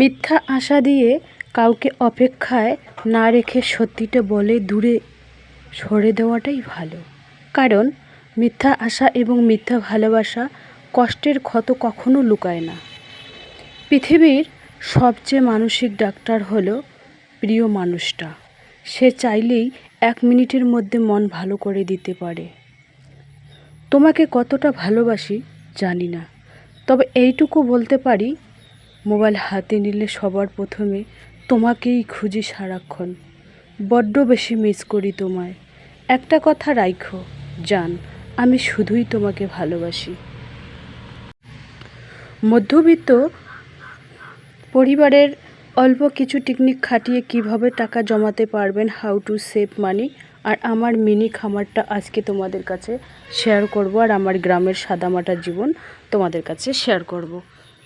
মিথ্যা আশা দিয়ে কাউকে অপেক্ষায় না রেখে সত্যিটা বলে দূরে সরে দেওয়াটাই ভালো। কারণ মিথ্যা আশা এবং মিথ্যা ভালোবাসা কষ্টের ক্ষত কখনো লুকায় না। পৃথিবীর সবচেয়ে মানসিক ডাক্তার হলো প্রিয় মানুষটা। সে চাইলেই এক মিনিটের মধ্যে মন ভালো করে দিতে পারে। তোমাকে কতটা ভালোবাসি জানি না, তবে এইটুকু বলতে পারি মোবাইল হাতে নিলে সবার প্রথমে তোমাকেই খুঁজি সারাক্ষণ। বড্ড বেশি মিস করি তোমায়। একটা কথা রাইখো, জান, আমি শুধুই তোমাকে ভালোবাসি। মধ্যবিত্ত পরিবারের অল্প কিছু টেকনিক খাটিয়ে কীভাবে টাকা জমাতে পারবেন হাউ টু সেভ মানি আর আমার মিনি খামারটা আজকে তোমাদের কাছে শেয়ার করব, আর আমার গ্রামের সাদামাটা জীবন তোমাদের কাছে শেয়ার করব।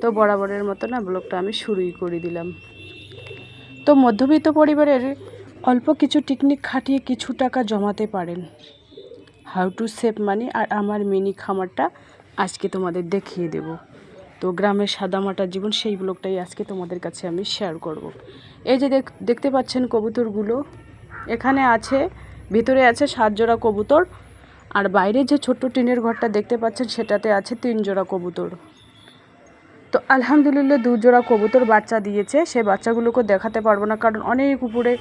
তো বরাবরের মতো না ব্লগটা আমি শুরুই করে দিলাম। তো মধ্যবিত্ত পরিবারের অল্প কিছু টেকনিক খাটিয়ে কিছু টাকা জমাতে পারেন। হাউ টু সেভ মানি আর আমার মিনি খামারটা আজকে তোমাদের দেখিয়ে দেব। তো গ্রামের সাদামাটা জীবন সেই ব্লগটাই আজকে তোমাদের কাছে আমি শেয়ার করব। এই যে দেখ, দেখতে পাচ্ছেন কবুতরগুলো। এখানে আছে, ভিতরে আছে সাত জোড়া কবুতর। আর বাইরে যে ছোট্ট টিনের ঘরটা দেখতে পাচ্ছেন সেটাতে আছে তিন জোড়া কবুতর। তো আলহামদুলিল্লাহ দুজোড়া কবুতর বাচ্চা দিয়েছে। সেই বাচ্চাগুলোকে দেখাতে পারব না, কারণ অনেক উপরে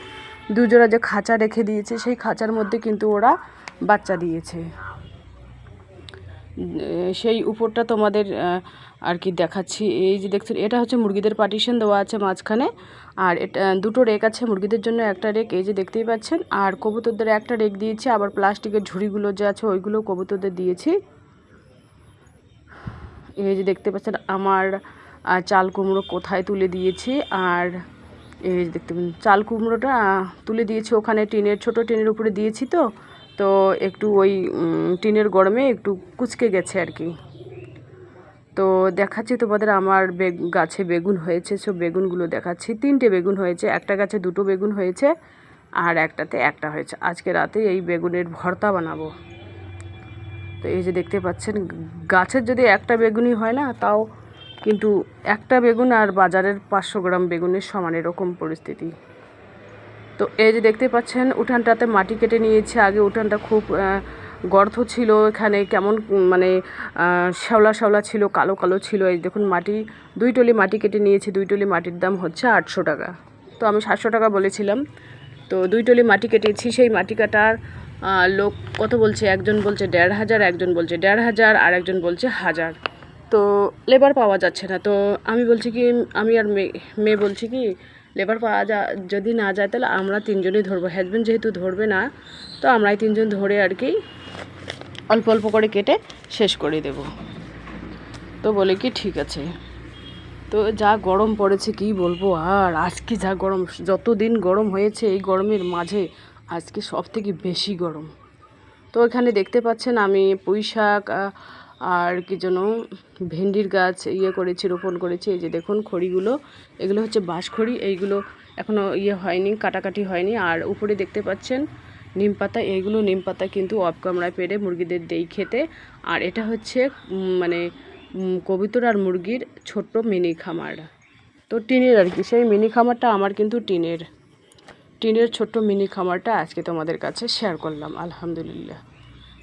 দুজোড়া যে খাঁচা রেখে দিয়েছে, সেই খাঁচার মধ্যে কিন্তু ওরা বাচ্চা দিয়েছে। সেই উপরটা তোমাদের আর কি দেখাচ্ছি। এই যে দেখছেন, এটা হচ্ছে মুরগিদের পার্টিশন দেওয়া আছে মাঝখানে, আর এটা দুটো রেক আছে মুরগিদের জন্য, একটা রেক, এই যে দেখতেই পাচ্ছেন, আর কবুতরদের একটা রেক দিয়েছি, আবার প্লাস্টিকের ঝুড়িগুলো যে আছে ওইগুলো কবুতরদের দিয়েছি। এই যে দেখতে পাচ্ছেন আমার চাল কুমড়ো কোথায় তুলে দিয়েছি, আর এই যে দেখতে পাচ্ছেন, চাল কুমড়োটা তুলে দিয়েছি ওখানে টিনের, ছোট টিনের উপরে দিয়েছি তো তো একটু ওই টিনের গরমে একটু কুচকে গেছে আর কি। তো দেখাচ্ছি তোমাদের আমার গাছে বেগুন হয়েছে সব বেগুনগুলো দেখাচ্ছি। তিনটে বেগুন হয়েছে, একটা গাছে দুটো বেগুন হয়েছে, আর একটাতে একটা হয়েছে। আজকে রাতে এই বেগুনের ভর্তা বানাবো। তো এই যে দেখতে পাচ্ছেন, গাছের যদি একটা বেগুনই হয় না, তাও কিন্তু একটা বেগুন আর বাজারের পাঁচশো গ্রাম বেগুনের সমান এরকম পরিস্থিতি। তো এই যে দেখতে পাচ্ছেন, উঠানটাতে মাটি কেটে নিয়েছে। আগে উঠানটা খুব গর্ত ছিল এখানে, কেমন মানে শ্যাওলা শ্যাওলা ছিল, কালো কালো ছিল। এই দেখুন, মাটি, দুই টলি মাটি কেটে নিয়েছি। দুই টলি মাটির দাম হচ্ছে আটশো টাকা। তো আমি সাতশো টাকা বলেছিলাম। তো দুই টলি মাটি কেটেছি, সেই মাটি কাটার লোক কত বলছে? একজন বলছে দেড় হাজার, একজন বলছে দেড় হাজার, আর একজন বলছে হাজার। তো লেবার পাওয়া যাচ্ছে না। তো আমি বলছি কি, আমি আর মেয়ে মেয়ে বলছি কি লেবার পাওয়া যা, যদি না যায় তাহলে আমরা তিনজনই ধরবো। হাজব্যান্ড যেহেতু ধরবে না, তো আমরাই তিনজন ধরে আর কি অল্প অল্প করে কেটে শেষ করে দেব। তো বলে কি, ঠিক আছে। তো যা গরম পড়েছে কি বলব আর? আজকে যা গরম যত দিন গরম হয়েছে এই গরমের মাঝে আজকে সব থেকে বেশি গরম। তো এখানে দেখতে পাচ্ছেন আমি পুঁই শাক আর কি যেন ভেন্ডির গাছ ইয়ে করেছি, রোপণ করেছি। এই যে দেখুন খড়িগুলো, এগুলো হচ্ছে বাঁশখড়ি এইগুলো এখনও ইয়ে হয়নি, কাটাকাটি হয়নি। আর উপরে দেখতে পাচ্ছেন নিম পাতা, এইগুলো নিম পাতা কিন্তু অফ কামড়ায় পেরে মুরগিদের দেই খেতে। আর এটা হচ্ছে মানে কবিতর আর মুরগির ছোট্ট মিনি খামার। তো টিনের আর কি, সেই মিনি খামারটা আমার কিন্তু টিনের। টিনের ছোট্ট মিনি খামারটা আজকে তোমাদের কাছে শেয়ার করলাম, আলহামদুলিল্লাহ।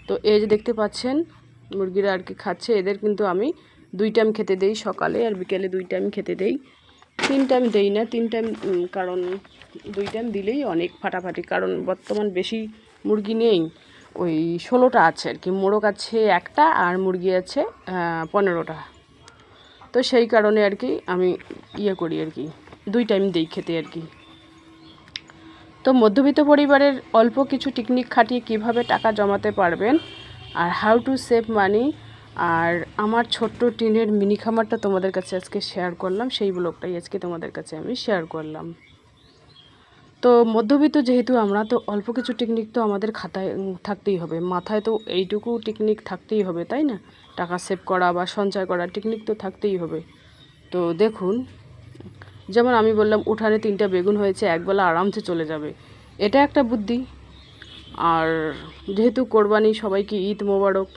তো এই যে দেখতে পাচ্ছেন, মুরগিরা আর কি খাচ্ছে। এদের কিন্তু আমি দুই টাইম খেতে দেই সকালে আর বিকেলে দুই টাইম খেতে দেই। তিন টাইম দেই না, তিন টাইম কারণ দুই টাইম দিলেই অনেক ফাটাফাটি। কারণ বর্তমান বেশি মুরগি নেই, ওই ষোলোটা আছে আর কি। মোরগ আছে একটা আর মুরগি আছে পনেরোটা। তো সেই কারণে আর কি আমি ইয়ে করি আর কি, দুই টাইম দিই খেতে আর কি। তো মধ্যবিত্ত পরিবারের অল্প কিছু টেকনিক খাটিয়ে কীভাবে টাকা জমাতে পারবেন? আর হাউ টু সেভ মানি আর আমার ছোট্ট টিনের মিনি খামারটা তোমাদের কাছে আজকে শেয়ার করলাম, সেই ব্লগটাই আজকে তোমাদের কাছে আমি শেয়ার করলাম। তো মধ্যবিত্ত যেহেতু আমরা, তো অল্প কিছু টেকনিক তো আমাদের খাতায় থাকতেই হবে। মাথায় তো এইটুকু টেকনিক থাকতেই হবে, তাই না? টাকা সেভ করা বা সঞ্চয় করা টেকনিক তো থাকতেই হবে। তো দেখুন যেমন আমি বললাম, উঠানে তিনটা বেগুন হয়েছে একবেলা আরামসে চলে যাবে। এটা একটা বুদ্ধি। আর যেহেতু কোরবানি, সবাইকে ঈদ মোবারক,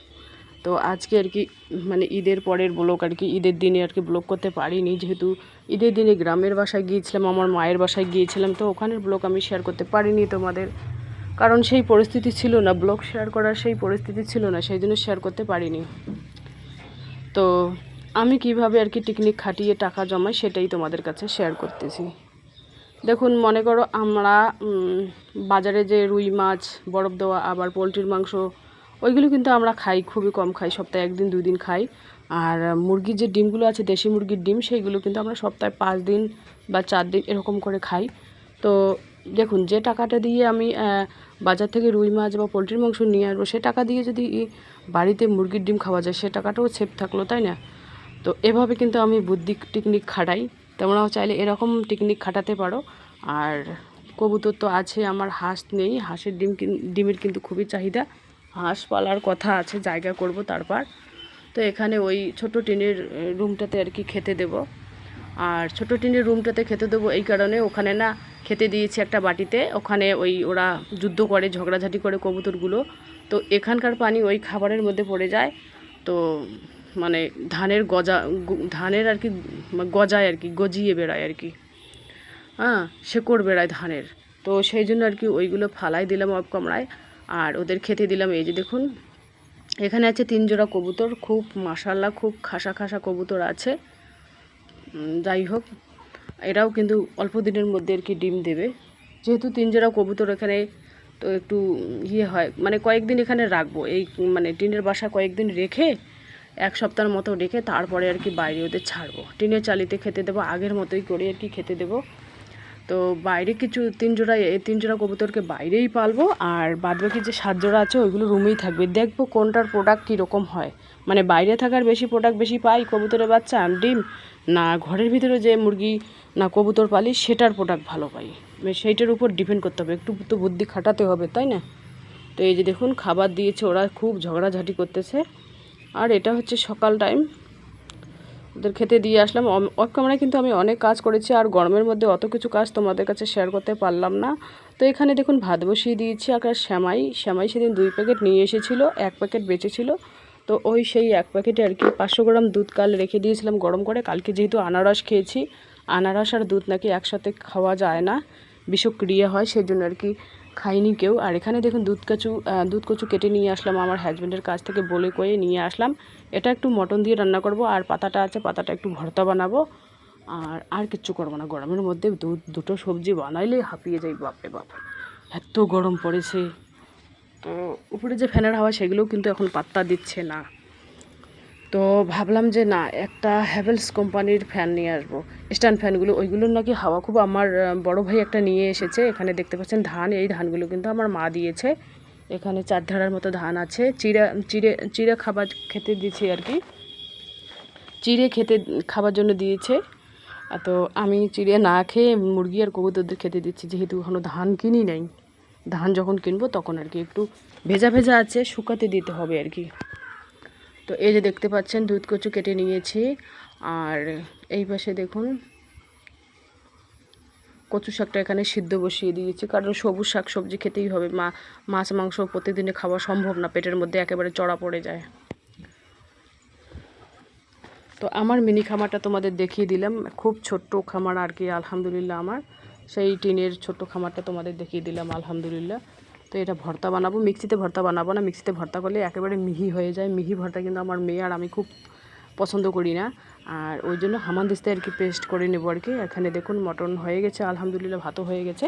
তো আজকে আর কি মানে ঈদের পরের ব্লগ আর কি, ঈদের দিনে আর কি ব্লগ করতে পারিনি। যেহেতু ঈদের দিনে গ্রামের বাসায় গিয়েছিলাম, আমার মায়ের বাসায় গিয়েছিলাম, তো ওখানের ব্লগ আমি শেয়ার করতে পারিনি তোমাদের। কারণ সেই পরিস্থিতি ছিল না, ব্লগ শেয়ার করার সেই পরিস্থিতি ছিল না, সেই জন্য শেয়ার করতে পারিনি। তো আমি কীভাবে আর কি টেকনিক খাটিয়ে টাকা জমাই সেটাই তোমাদের কাছে শেয়ার করতেছি। দেখুন, মনে করো আমরা বাজারে যে রুই মাছ, বরফ দেওয়া, আবার পোলট্রির মাংস, ওইগুলো কিন্তু আমরা খাই, খুবই কম খাই, সপ্তাহে একদিন দুই দিন খাই। আর মুরগির যে ডিমগুলো আছে, দেশি মুরগির ডিম, সেইগুলো কিন্তু আমরা সপ্তাহে পাঁচ দিন বা চার দিন এরকম করে খাই। তো দেখুন, যে টাকাটা দিয়ে আমি বাজার থেকে রুই মাছ বা পোলট্রির মাংস নিয়ে আসব, সে টাকা দিয়ে যদি বাড়িতে মুরগির ডিম খাওয়া যায়, সে টাকাটাও সেফ থাকল, তাই না? তো এভাবে কিন্তু আমি বুদ্ধি টেকনিক খাটাই। তোমরাও চাইলে এরকম টেকনিক খাটাতে পারো। আর কবুতর তো আছে, আমার হাঁস নেই। হাঁসের ডিম ডিমের কিন্তু খুবই চাহিদা। হাঁস পালার কথা আছে, জায়গা করব তারপর। তো এখানে ওই ছোট টিনের রুমটাতে আর কি খেতে দেব। আর ছোট টিনের রুমটাতে খেতে দেবো এই কারণে ওখানে না খেতে দিয়েছি একটা বাটিতে। ওখানে ওই ওরা যুদ্ধ করে, ঝগড়াঝাটি করে কবুতরগুলো। তো এখানকার পানি ওই খাবারের মধ্যে পড়ে যায়। তো মানে ধানের গজা ধানের আর কি গজায় আর কি, গজিয়ে বেড়ায় আর কি। হ্যাঁ শেকড় বেড়ায় ধানের। তো সেই জন্য আর কি ওইগুলো ফালাই দিলাম অফ কামড়ায়। আর ওদের খেতে দিলাম এই যে দেখুন, এখানে আছে তিন জোড়া কবুতর, খুব মাসাল্লাহ খুব খাসা খাসা কবুতর আছে। যাই হোক, এরাও কিন্তু অল্প দিনের মধ্যে আর কি ডিম দেবে। যেহেতু তিন জোড়া কবুতর এখানে, তো একটু ইয়ে হয় মানে কয়েকদিন এখানে রাখব। এই মানে টিনের বাসা কয়েকদিন রেখে এক সপ্তাহের মতো রেখে তারপরে আর কি বাইরে ওদের ছাড়বো। টিনের চালিতে খেতে দেবো, আগের মতোই করে আর কি খেতে দেবো। তো বাইরে কিছু তিন জোড়া এই তিন জোড়া কবুতরকে বাইরেই পালবো আর বাদবাকি যে সাত জোড়া আছে ওইগুলো রুমেই থাকবে। দেখব কোনটার প্রোডাক্ট কীরকম হয়। মানে বাইরে থাকার বেশি প্রোডাক্ট বেশি পাই কবুতরের বাচ্চা আর ডিম, না ঘরের ভিতরে যে মুরগি, না কবুতর পালি, সেটার প্রোডাক্ট ভালো পাই। মানে সেইটার উপর ডিপেন্ড করতে হবে। একটু তো বুদ্ধি খাটাতে হবে, তাই না? তো এই যে দেখুন, খাবার দিয়েছে ওরা, খুব ঝগড়াঝাটি করতেছে। আর এটা হচ্ছে সকাল টাইম ওদের খেতে দিয়ে আসলাম। অফ ক্যামেরায় কিন্তু আমি অনেক কাজ করেছি আর গরমের মধ্যে অত কিছু কাজ তোমাদের কাছে শেয়ার করতে পারলাম না। তো এখানে দেখুন ভাত বসিয়ে দিয়েছি, আর শ্যামাই শ্যামাই সেদিন দুই প্যাকেট নিয়ে এসেছিল, এক প্যাকেট বেঁচেছিল। তো ওই সেই এক প্যাকেটে আর কি পাঁচশো গ্রাম দুধ কাল রেখে দিয়েছিলাম গরম করে। কালকে যেহেতু আনারস খেয়েছি, আনারস আর দুধ নাকি একসাথে খাওয়া যায় না, বিষক্রিয়া হয় সেই জন্য আর কি খাইনি কেউ। আর এখানে দেখুন দুধ কচু দুধ কচু কেটে নিয়ে আসলাম আমার হাজব্যান্ডের কাছ থেকে, বলে কয়ে নিয়ে আসলাম। এটা একটু মটন দিয়ে রান্না করব, আর পাতাটা আছে, পাতাটা একটু ভর্তা বানাবো। আর আর কিচ্ছু করব না, গরমের মধ্যে দুধ, দুটো সবজি বানাইলেই হাঁপিয়ে যাই, বাপরে বাপ। এত গরম পড়েছে। তো উপরে যে ফ্যানের হাওয়া, সেগুলোও কিন্তু এখন পাত্তা দিচ্ছে না। তো ভাবলাম যে না, একটা হ্যাভেলস কোম্পানির ফ্যান নিয়ে আসব। স্ট্যান্ড ফ্যানগুলো ওইগুলোর নাকি হাওয়া খুব আমার বড় ভাই একটা নিয়ে এসেছে। এখানে দেখতে পাচ্ছেন ধান, এই ধানগুলো কিন্তু আমার মা দিয়েছে। এখানে চার ধারার মতো ধান আছে। চিড়া, চিড়ে চিড়ে খাবার খেতে দিয়েছি আর কি। চিড়ে খেতে, খাবার জন্য দিয়েছে। তো আমি চিড়ে না খেয়ে মুরগি আর কবুতরদের খেতে দিচ্ছি, যেহেতু এখনও ধান কিনি নাই। ধান যখন কিনবো তখন আর কি একটু ভেজা ভেজা আছে, শুকাতে দিতে হবে আর কি। তো এই যে দেখতে পাচ্ছেন, দুধ কচু কেটে নিয়েছি। আর এই পাশে দেখুন, কচু শাকটা এখানে সিদ্ধ বসিয়ে দিয়েছি। কারণ সবুজ শাক সবজি খেতেই হবে। মা, মাছ, মাংস প্রতিদিনে খাওয়া সম্ভব না, পেটের মধ্যে একেবারে চড়া পড়ে যায়। তো আমার মিনি খামারটা তোমাদের দেখিয়ে দিলাম। খুব ছোট্ট খামার আর কি, আলহামদুলিল্লাহ আমার। সেই টিনের ছোট্ট খামারটা তোমাদের দেখিয়ে দিলাম, আলহামদুলিল্লাহ। তো এটা ভর্তা বানাবো, মিক্সিতে ভর্তা বানাবো না, মিক্সিতে ভর্তা করলে একেবারে মিহি হয়ে যায়। মিহি ভর্তা কিন্তু আমার মেয়ে আর আমি খুব পছন্দ করি না। আর ওই জন্য হামানদিস্তে আর কি পেস্ট করে নেব আর কি। এখানে দেখুন মটন হয়ে গেছে, আলহামদুলিল্লাহ ভাতও হয়ে গেছে।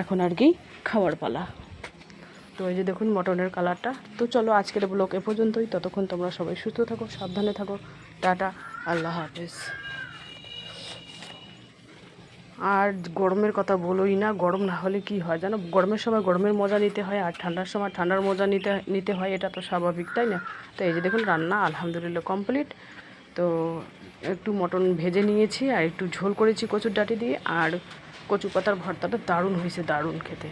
এখন আর কি খাওয়ার পালা। তো এই যে দেখুন মটনের কালারটা। তো চলো আজকের ব্লগ এ পর্যন্তই। ততক্ষণ তোমরা সবাই সুস্থ থাকো, সাবধানে থাকো। টাটা, আল্লাহ হাফেজ। আর গরমের কথা বলোই না, গরম না হলে কি হয় জানো? গরমের সময় গরমের মজা নিতে হয় আর ঠান্ডার সময় ঠান্ডার মজা নিতে নিতে হয়, এটা তো স্বাভাবিক, তাই না? তো এই যে দেখুন রান্না, আলহামদুলিল্লাহ কমপ্লিট তো একটু মটন ভেজে নিয়েছি আর একটু ঝোল করেছি কচুর ডাটি দিয়ে আর কচু পাতার ভর্তাটা দারুণ হয়েছে, দারুণ খেতে।